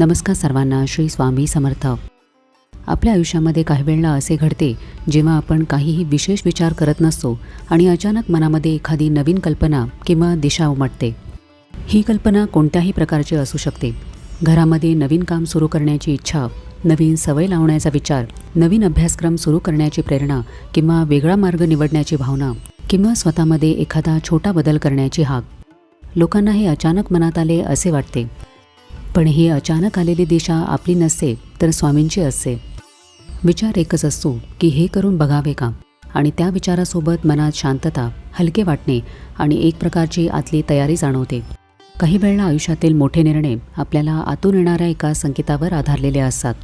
नमस्कार सर्वांना श्री स्वामी समर्थ. आपल्या आयुष्यामध्ये काही वेळेला असे घडते जेव्हा आपण काहीही विशेष विचार करत नसतो आणि अचानक मनामध्ये एखादी नवीन कल्पना किंवा दिशा उमटते. ही कल्पना कोणत्याही प्रकारची असू शकते. घरामध्ये नवीन काम सुरू करण्याची इच्छा नवीन सवय लावण्याचा विचार नवीन अभ्यासक्रम सुरू करण्याची प्रेरणा किंवा वेगळा मार्ग निवडण्याची भावना किंवा स्वतःमध्ये एखादा छोटा बदल करण्याची हाक. लोकांना हे अचानक मनात आले असे वाटते. पण ही अचानक आलेली दिशा आपली नसते तर स्वामींची असते विचार एकच असतो की हे करून बघावे का? आणि त्या विचारासोबत मनात शांतता हलके वाटणे आणि एक प्रकारची आतली तयारी जाणवते. काही वेळेला आयुष्यातील मोठे निर्णय आपल्याला आतून येणाऱ्या एका संकेतावर आधारलेले असतात.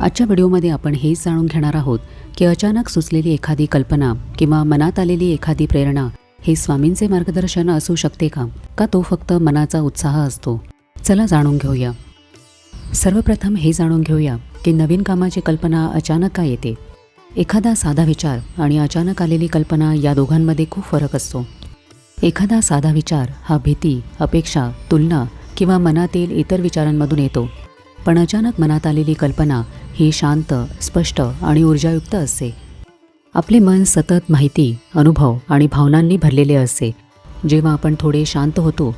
आजच्या व्हिडिओमध्ये आपण हेच जाणून घेणार आहोत की अचानक सुचलेली एखादी कल्पना किंवा मनात आलेली एखादी प्रेरणा हे स्वामींचे मार्गदर्शन असू शकते का? का तो फक्त मनाचा उत्साह असतो? चला जाणून घेऊया. सर्वप्रथम हे जाणून घेऊया की नवीन कामाची कल्पना अचानक का येते? एखादा साधा विचार आणि अचानक आलेली कल्पना या दोघांमध्ये खूप फरक असतो. एखादा साधा विचार हा भीती अपेक्षा तुलना किंवा मनातील इतर विचारांमधून येतो. पण अचानक मनात आलेली कल्पना ही शांत स्पष्ट आणि ऊर्जायुक्त असते. आपले मन सतत माहिती अनुभव आणि भावनांनी भरलेले असते. जेव्हा आपण थोडे शांत होतो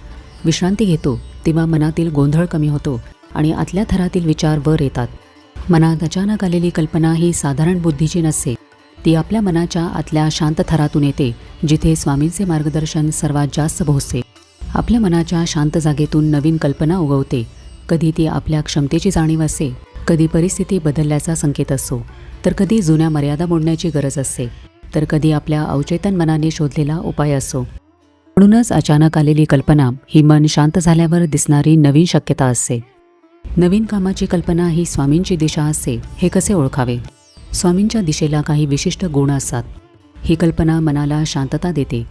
विश्रांती घेतो तेव्हा मनातील गोंधळ कमी होतो आणि आतल्या थरातील विचार वर येतात. मनात अचानक आलेली कल्पना ही साधारण बुद्धीची नसते. ती आपल्या मनाच्या आतल्या शांत थरातून येते जिथे स्वामींचे मार्गदर्शन सर्वात जास्त पोहोचते. आपल्या मनाच्या शांत जागेतून नवीन कल्पना उगवते. कधी ती आपल्या क्षमतेची जाणीव असते कधी परिस्थिती बदलल्याचा संकेत असतो तर कधी जुन्या मर्यादा मोडण्याची गरज असते तर कधी आपल्या अवचेतन मनाने शोधलेला उपाय असो म्हणूनच अचानक आलेली कल्पना ही मन शांत झाल्यावर दिसणारी नवीन शक्यता असते. नवीन कामाची कल्पना ही स्वामींची दिशा असते हे कसे ओळखावे? स्वामींच्या दिशेला काही विशिष्ट गुण असतात. ही कल्पना मनाला शांतता देते.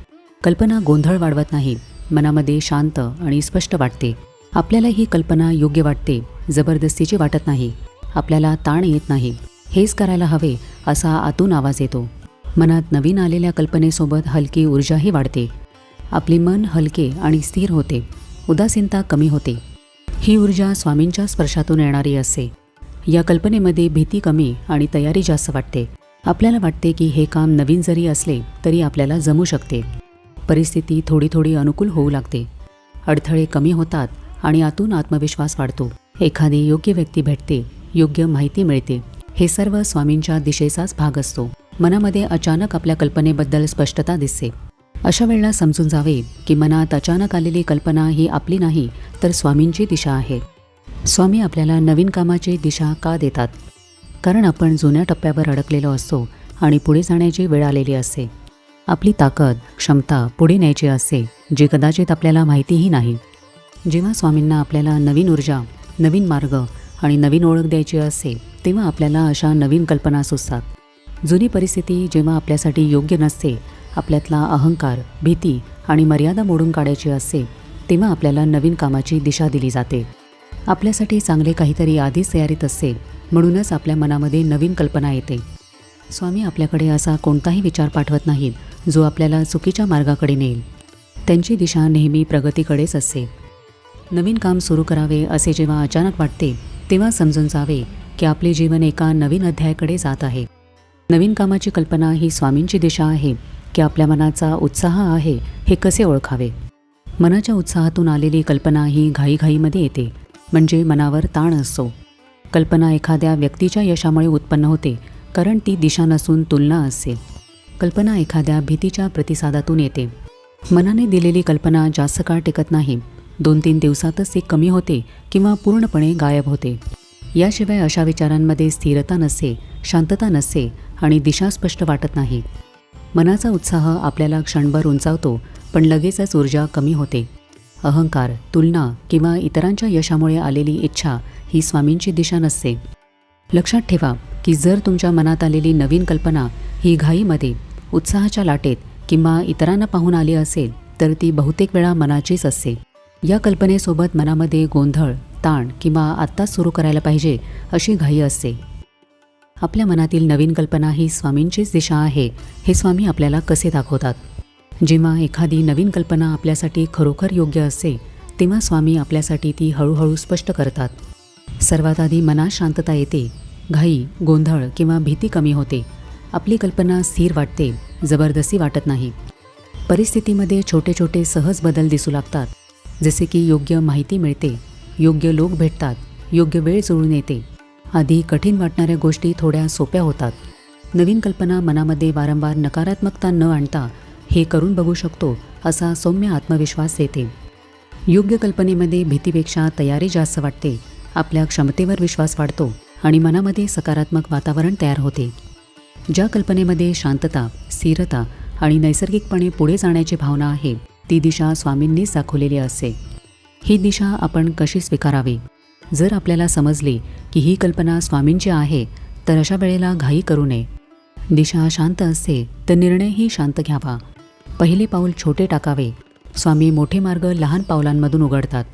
कल्पना गोंधळ वाढवत नाही मनामध्ये शांत आणि स्पष्ट वाटते. आपल्याला ही कल्पना योग्य वाटते जबरदस्तीची वाटत नाही. आपल्याला ताण येत नाही. हेच करायला हवे असा आतून आवाज येतो. मनात नवीन आलेल्या कल्पनेसोबत हलकी ऊर्जाही वाढते. आपले मन हलके आणि स्थिर होते उदासीनता कमी होते. ही ऊर्जा स्वामींच्या स्पर्शातून येणारी असते. या कल्पनेमध्ये भीती कमी आणि तयारी जास्त वाटते. आपल्याला वाटते की हे काम नवीन जरी असले तरी आपल्याला जमू शकते. परिस्थिती थोडी थोडी अनुकूल होऊ लागते. अडथळे कमी होतात आणि आतून आत्मविश्वास वाढतो. एखादी योग्य व्यक्ती भेटते योग्य माहिती मिळते. हे सर्व स्वामींच्या दिशेचाच भाग असतो. मनामध्ये अचानक आपल्या कल्पनेबद्दल स्पष्टता दिसते. अशा वेळेला समजून जावे की मनात अचानक आलेली कल्पना ही आपली नाही तर स्वामींची दिशा आहे. स्वामी आपल्याला नवीन कामाची दिशा का देतात? कारण आपण जुन्या टप्प्यावर अडकलेलो असतो आणि पुढे जाण्याची वेळ आलेली असते. आपली ताकद क्षमता पुढे न्यायची असते जी कदाचित आपल्याला माहितीही नाही. जेव्हा स्वामींना आपल्याला नवीन ऊर्जा नवीन मार्ग आणि नवीन ओळख द्यायची असते तेव्हा आपल्याला अशा नवीन कल्पना सुचतात. जुनी परिस्थिती जेव्हा आपल्यासाठी योग्य नसते आपल्यातला अहंकार भीती आणि मर्यादा मोडून काढायची असते तेव्हा आपल्याला नवीन कामाची दिशा दिली जाते. आपल्यासाठी चांगले काहीतरी आधीच तयारीत असते म्हणूनच आपल्या मनामध्ये नवीन कल्पना येते. स्वामी आपल्याकडे असा कोणताही विचार पाठवत नाहीत जो आपल्याला चुकीच्या मार्गाकडे नेईल. त्यांची दिशा नेहमी प्रगतीकडेच असते. नवीन काम सुरू करावे असे जेव्हा अचानक वाटते तेव्हा समजून जावे की आपले जीवन एका नवीन अध्यायाकडे जात आहे. नवीन कामाची कल्पना ही स्वामींची दिशा आहे की आपल्या मनाचा उत्साह आहे हे कसे ओळखावे? मनाच्या उत्साहातून आलेली कल्पना ही घाईघाईमध्ये येते म्हणजे मनावर ताण असतो. कल्पना एखाद्या व्यक्तीच्या यशामुळे उत्पन्न होते कारण ती दिशा नसून तुलना असते कल्पना एखाद्या भीतीच्या प्रतिसादातून येते. मनाने दिलेली कल्पना जास्त काळ टिकत नाही दोन तीन दिवसातच ती कमी होते किंवा पूर्णपणे गायब होते. याशिवाय अशा विचारांमध्ये स्थिरता नसते शांतता नसते आणि दिशा स्पष्ट वाटत नाही. मनाचा उत्साह आपल्याला क्षणभर उंचावतो पण लगेचच ऊर्जा कमी होते. अहंकार तुलना किंवा इतरांच्या यशामुळे आलेली इच्छा ही स्वामींची दिशा नसते. लक्षात ठेवा की जर तुमच्या मनात आलेली नवीन कल्पना ही घाईमध्ये उत्साहाच्या लाटेत किंवा इतरांना पाहून आली असेल तर ती बहुतेक वेळा मनाचीच असते. या कल्पनेसोबत मनामध्ये गोंधळ ताण किंवा आत्ताच सुरू करायला पाहिजे अशी घाई असते. आपल्या मनातील नवीन कल्पना ही स्वामींचीच दिशा आहे. हे स्वामी आपल्याला कसे दाखवतात? जेव्हा एखादी नवीन कल्पना आपल्यासाठी खरोखर योग्य असते तेव्हा स्वामी आपल्यासाठी ती हळूहळू स्पष्ट करतात. सर्वात आधी मनात शांतता येते. घाई गोंधळ किंवा भीती कमी होते. आपली कल्पना स्थिर वाटते जबरदस्ती वाटत नाही. परिस्थितीमध्ये छोटे छोटे सहज बदल दिसू लागतात. जसे की योग्य माहिती मिळते योग्य लोक भेटतात योग्य वेळ जुळून येते. आधी कठीण वाटणाऱ्या गोष्टी थोड्या सोप्या होतात. नवीन कल्पना मनामध्ये वारंवार नकारात्मकता न आणता हे करून बघू शकतो असा सौम्य आत्मविश्वास येते. योग्य कल्पनेमध्ये भीतीपेक्षा तयारी जास्त वाटते आपल्या क्षमतेवर विश्वास वाढतो आणि मनामध्ये सकारात्मक वातावरण तयार होते. ज्या कल्पनेमध्ये शांतता स्थिरता आणि नैसर्गिकपणे पुढे जाण्याची भावना आहे ती दिशा स्वामींनीच दाखवलेली असते ही दिशा आपण कशी स्वीकारावी? जर आपल्याला समजले की ही कल्पना स्वामींची आहे तर अशा वेळेला घाई करू नये. दिशा शांत असते तर निर्णयही शांत घ्यावा. पहिले पाऊल छोटे टाकावे. स्वामी मोठे मार्ग लहान पावलांमधून उघडतात.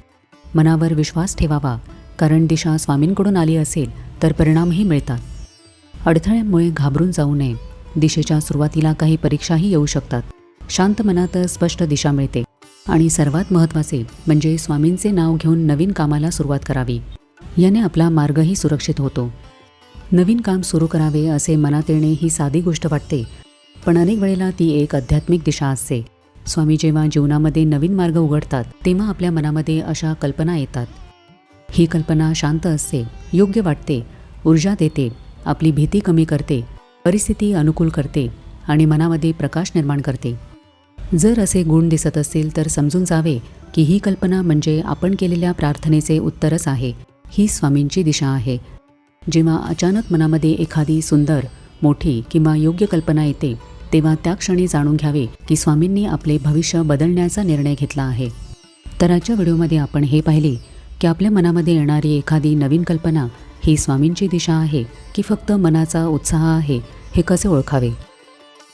मनावर विश्वास ठेवावा कारण दिशा स्वामींकडून आली असेल तर परिणामही मिळतात. अडथळ्यांमुळे घाबरून जाऊ नये. दिशेच्या सुरुवातीला काही परीक्षाही येऊ शकतात. शांत मनात स्पष्ट दिशा मिळते. आणि सर्वात महत्त्वाचे म्हणजे स्वामींचे नाव घेऊन नवीन कामाला सुरुवात करावी. याने आपला मार्गही सुरक्षित होतो. नवीन काम सुरू करावे असे मनात येणे ही साधी गोष्ट वाटते पण अनेक वेळेला ती एक आध्यात्मिक दिशा असते. स्वामी जेव्हा जीवनामध्ये नवीन मार्ग उघडतात तेव्हा आपल्या मनामध्ये अशा कल्पना येतात. ही कल्पना शांत असते योग्य वाटते ऊर्जा देते आपली भीती कमी करते परिस्थिती अनुकूल करते आणि मनामध्ये प्रकाश निर्माण करते. जर असे गुण दिसत असतील तर समजून जावे की ही कल्पना म्हणजे आपण केलेल्या प्रार्थनेचे उत्तरच आहे. ही स्वामींची दिशा आहे. जेव्हा अचानक मनामध्ये एखादी सुंदर मोठी किंवा योग्य कल्पना येते तेव्हा त्या क्षणी जाणून घ्यावे की स्वामींनी आपले भविष्य बदलण्याचा निर्णय घेतला आहे. तर आजच्या व्हिडिओमध्ये आपण हे पाहिले की आपल्या मनामध्ये येणारी एखादी नवीन कल्पना ही स्वामींची दिशा आहे की फक्त मनाचा उत्साह आहे हे कसे ओळखावे?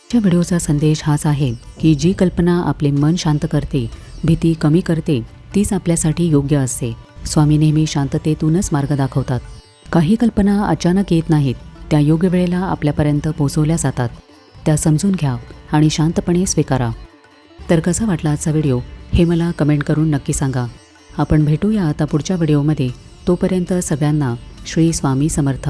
आजच्या व्हिडिओचा संदेश हाच आहे की जी कल्पना आपले मन शांत करते भीती कमी करते तीच आपल्यासाठी योग्य असते. स्वामी नेहमी शांततेतूनच मार्ग दाखवतात. काही कल्पना अचानक येत नाहीत त्या योग्य वेळेला आपल्यापर्यंत पोहोचवल्या जातात. त्या समजून घ्या आणि शांतपणे स्वीकारा. तर कसा वाटला आजचा व्हिडिओ? हे मला कमेंट करून नक्की सांगा. आपण भेटूया आता पुढच्या व्हिडिओमध्ये. तोपर्यंत सगळ्यांना श्री स्वामी समर्थ.